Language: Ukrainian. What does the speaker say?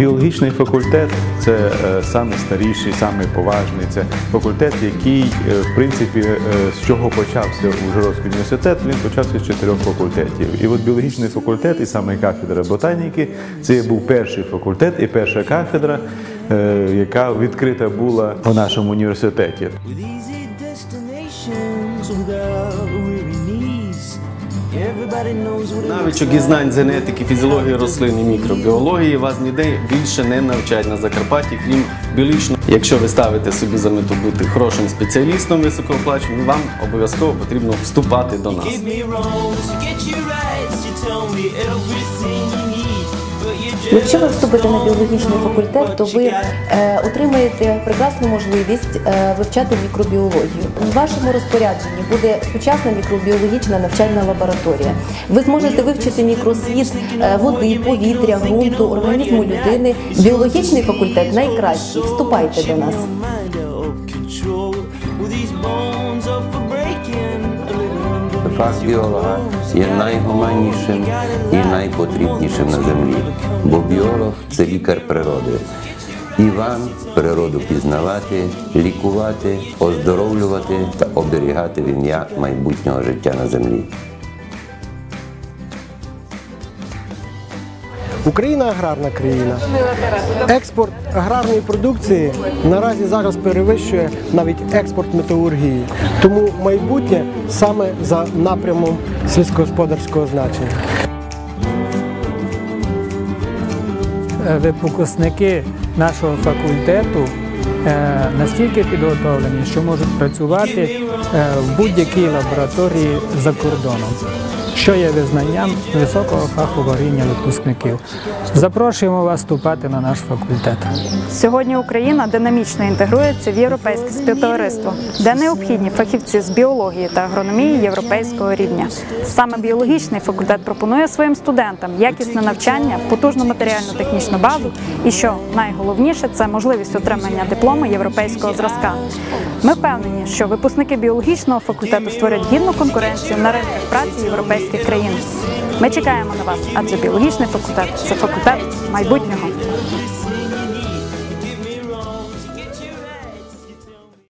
Біологічний факультет це е, саме старіший, саме поважний. Це факультет, який, е, в принципі, е, з чого почався Ужгородський університет. Він почався з чотирьох факультетів. І от біологічний факультет, і саме кафедра ботаніки, це був перший факультет і перша кафедра, яка відкрита була у нашому університеті. With easy destinations without weary knees. Everybody knows what it looks Навичок і знань генетики, фізіології рослин і мікробіології вас ніде більше не навчать на Закарпатті, крім біологічного. Якщо ви ставите собі за мету бути хорошим спеціалістом високооплаченим, вам обов'язково потрібно вступати до нас. Якщо ви вступите на біологічний факультет, то ви е, отримаєте прекрасну можливість е, вивчати мікробіологію. У вашому розпорядженні буде сучасна мікробіологічна навчальна лабораторія. Ви зможете вивчити мікросвіт е, води, повітря, ґрунту, організму людини. Біологічний факультет найкращий. Вступайте до нас. Little біолога є найгуманнішим і найпотрібнішим на землі, бо біолог це лікар природи. І вам природу пізнавати, лікувати, оздоровлювати та оберігати в ім'я майбутнього життя на землі. Україна аграрна країна. Експорт аграрної продукції наразі зараз перевищує навіть експорт металургії. Тому майбутнє саме за напрямом сільськогосподарського значення. Е, випускники нашого факультету е, настільки підготовлені, що можуть працювати е, в будь-якій лабораторії за кордоном, що є визнанням високого фахового рівня випускників. Запрошуємо вас вступати на наш факультет. Сьогодні Україна динамічно інтегрується в європейське співтовариство, де необхідні фахівці з біології та агрономії європейського рівня. Саме біологічний факультет пропонує своїм студентам якісне навчання, потужну матеріально-технічну базу і, що найголовніше, це можливість отримання диплому європейського зразка. Ми впевнені, що випускники біологічного факультету створять гідну конкуренцію на ринках праці європейських країн. Ми чекаємо на вас, адже біологічний факультет це факультет майбутнього.